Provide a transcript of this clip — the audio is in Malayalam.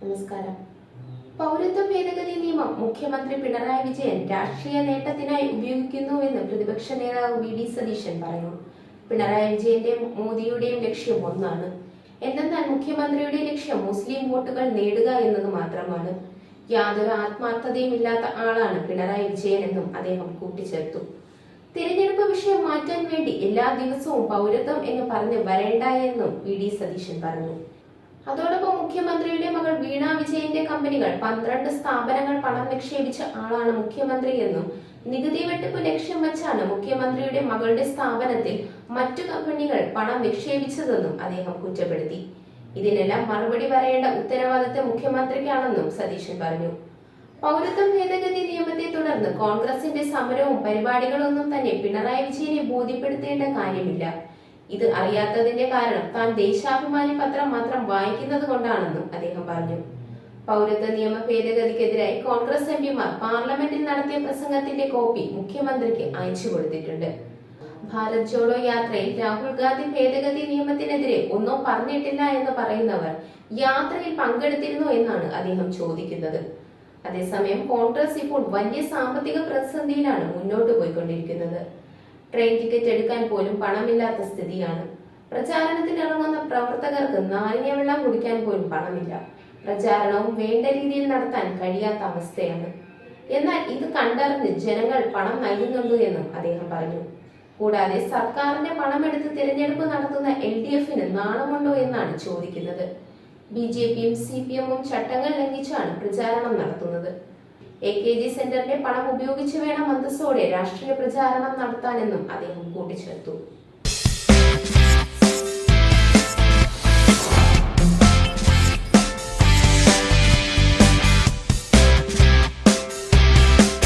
നമസ്കാരം. പൗരത്വ ഭേദഗതി നിയമം മുഖ്യമന്ത്രി പിണറായി വിജയൻ രാഷ്ട്രീയ നേട്ടത്തിനായി ഉപയോഗിക്കുന്നുവെന്ന് പ്രതിപക്ഷ നേതാവ് വി ഡി സതീശൻ പറഞ്ഞു. പിണറായി വിജയന്റെയും മോദിയുടെയും ലക്ഷ്യം ഒന്നാണ്. എന്തെന്നാൽ മുഖ്യമന്ത്രിയുടെ ലക്ഷ്യം മുസ്ലിം വോട്ടുകൾ നേടുക എന്നത് മാത്രമാണ്. യാതൊരു ആത്മാർത്ഥതയും ഇല്ലാത്ത ആളാണ് പിണറായി വിജയൻ എന്നും അദ്ദേഹം കൂട്ടിച്ചേർത്തു. തിരഞ്ഞെടുപ്പ് വിഷയം മാറ്റാൻ വേണ്ടി എല്ലാ ദിവസവും പൗരത്വം എന്ന് പറഞ്ഞ് വരേണ്ട എന്നും വി ഡി സതീശൻ പറഞ്ഞു. അതോടൊപ്പം മുഖ്യമന്ത്രിയുടെ മകൾ വീണ വിജയന്റെ കമ്പനികൾ പന്ത്രണ്ട് സ്ഥാപനങ്ങൾ പണം നിക്ഷേപിച്ച ആളാണ് മുഖ്യമന്ത്രി എന്നും നികുതി വെട്ടിപ്പ് ലക്ഷ്യം വെച്ചാണ് മുഖ്യമന്ത്രിയുടെ മകളുടെ സ്ഥാപനത്തിൽ മറ്റു കമ്പനികൾ പണം നിക്ഷേപിച്ചതെന്നും അദ്ദേഹം കുറ്റപ്പെടുത്തി. ഇതിനെല്ലാം മറുപടി പറയേണ്ട ഉത്തരവാദിത്തം മുഖ്യമന്ത്രിക്കാണെന്നും സതീശൻ പറഞ്ഞു. പൗരത്വ ഭേദഗതി നിയമത്തെ തുടർന്ന് കോൺഗ്രസിന്റെ സമരവും പരിപാടികളൊന്നും തന്നെ പിണറായി വിജയനെ ബോധ്യപ്പെടുത്തേണ്ട കാര്യമില്ല. ഇത് അറിയാത്തതിന്റെ കാരണം താൻ ദേശാഭിമാനി പത്രം മാത്രം വായിക്കുന്നത് കൊണ്ടാണെന്നും അദ്ദേഹം പറഞ്ഞു. പൗരത്വ നിയമ ഭേദഗതിക്കെതിരായി കോൺഗ്രസ് എംപിമാർ പാർലമെന്റിൽ നടത്തിയ പ്രസംഗത്തിന്റെ കോപ്പി മുഖ്യമന്ത്രിക്ക് അയച്ചു കൊടുത്തിട്ടുണ്ട്. ഭാരത് ജോഡോ യാത്രയിൽ രാഹുൽ ഗാന്ധി ഭേദഗതി നിയമത്തിനെതിരെ ഒന്നും പറഞ്ഞിട്ടില്ല എന്ന് പറയുന്നവർ യാത്രയിൽ പങ്കെടുത്തിരുന്നോ എന്നാണ് അദ്ദേഹം ചോദിക്കുന്നത്. അതേസമയം കോൺഗ്രസ് ഇപ്പോൾ വലിയ സാമ്പത്തിക പ്രതിസന്ധിയിലാണ് മുന്നോട്ട് പോയിക്കൊണ്ടിരിക്കുന്നത്. ട്രെയിൻ ടിക്കറ്റ് എടുക്കാൻ പോലും പണമില്ലാത്ത സ്ഥിതിയാണ്. പ്രചാരണത്തിന് ഇറങ്ങുന്ന പ്രവർത്തകർക്ക് നാരങ്ങ വെള്ളം കുടിക്കാൻ പോലും പണമില്ല. പ്രചാരണവും വേണ്ട രീതിയിൽ നടത്താൻ കഴിയാത്ത അവസ്ഥയാണ്. എന്നാൽ ഇത് കണ്ടറിഞ്ഞ് ജനങ്ങൾ പണം നൽകുന്നുണ്ട് എന്നും അദ്ദേഹം പറഞ്ഞു. കൂടാതെ സർക്കാരിന്റെ പണമെടുത്ത് തിരഞ്ഞെടുപ്പ് നടത്തുന്ന എൽ ഡി എഫിന് നാണമുണ്ടോ എന്നാണ് ചോദിക്കുന്നത്. ബി ജെ പിയും സി പി എമ്മും ചട്ടങ്ങൾ ലംഘിച്ചാണ് പ്രചാരണം നടത്തുന്നത്. എ കെ ജി സെന്ററിന്റെ പണം ഉപയോഗിച്ച് വേണം അന്തസ്സോടെ രാഷ്ട്രീയ പ്രചാരണം നടത്താനെന്നും അദ്ദേഹം കൂട്ടിച്ചേർത്തു.